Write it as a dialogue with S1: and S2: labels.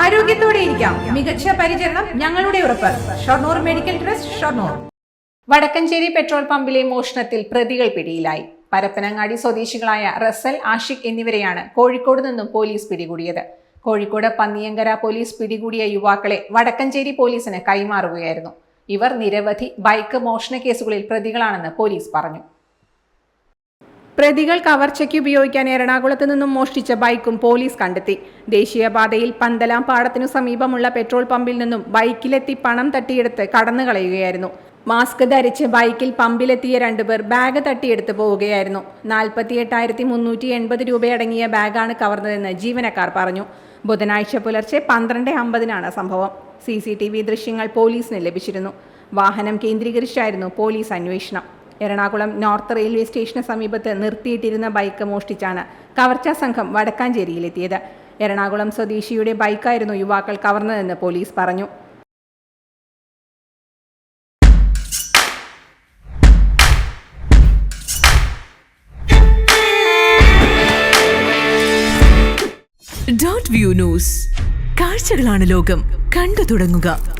S1: ആരോഗ്യത്തോടെ ഇരിക്കാം. മികച്ച പരിചരണം ഞങ്ങളുടെ ഉറപ്പ്. Shoranur medical trust Shoranur. Vadakkencherry petrol പമ്പിലെ മോഷണത്തിൽ പ്രതികൾ പിടിയിലായി. പരപ്പനങ്ങാടി സ്വദേശികളായ റസൽ ആഷിഖ് എന്നിവരെയാണ് കോഴിക്കോട് നിന്നും പോലീസ് പിടികൂടിയത്. കോഴിക്കോട് പന്നിയങ്കര പോലീസ് പിടികൂടിയ യുവാക്കളെ വടക്കഞ്ചേരി പോലീസിന് കൈമാറുകയായിരുന്നു. ഇവർ നിരവധി ബൈക്ക് മോഷണ കേസുകളിൽ പ്രതികളാണെന്ന് പോലീസ് പറഞ്ഞു. പ്രതികൾ കവർച്ചയ്ക്ക് ഉപയോഗിക്കാൻ എറണാകുളത്ത് നിന്നും മോഷ്ടിച്ച ബൈക്കും പോലീസ് കണ്ടെത്തി. ദേശീയപാതയിൽ പന്തലാം പാടത്തിനു സമീപമുള്ള പെട്രോൾ പമ്പിൽ നിന്നും ബൈക്കിലെത്തി പണം തട്ടിയെടുത്ത് കടന്നു കളയുകയായിരുന്നു മാസ്ക് ധരിച്ച് ബൈക്കിൽ പമ്പിലെത്തിയ രണ്ടുപേർ ബാഗ് തട്ടിയെടുത്ത് പോവുകയായിരുന്നു. നാൽപ്പത്തി എട്ടായിരത്തി മുന്നൂറ്റി എൺപത് രൂപയടങ്ങിയ ബാഗാണ് കവർന്നതെന്ന് ജീവനക്കാർ പറഞ്ഞു. ബുധനാഴ്ച പുലർച്ചെ പന്ത്രണ്ട് അമ്പതിനാണ് സംഭവം. സി സി ടി വി ദൃശ്യങ്ങൾ പോലീസിന് ലഭിച്ചിരുന്നു. വാഹനം കേന്ദ്രീകരിച്ചായിരുന്നു പോലീസ് അന്വേഷണം. എറണാകുളം നോർത്ത് റെയിൽവേ സ്റ്റേഷന് സമീപത്ത് നിർത്തിയിട്ടിരുന്ന ബൈക്ക് മോഷ്ടിച്ചാണ് കവർച്ചാ സംഘം വടക്കാഞ്ചേരിയിലെത്തിയത്. എറണാകുളം സ്വദേശിയുടെ ബൈക്കായിരുന്നു യുവാക്കൾ കവർന്നതെന്ന് പോലീസ് പറഞ്ഞു.
S2: ഡോട്ട് വ്യൂ ന്യൂസ് കാഴ്ചകളാണ് ലോകം. കണ്ടു തുടങ്ങുക.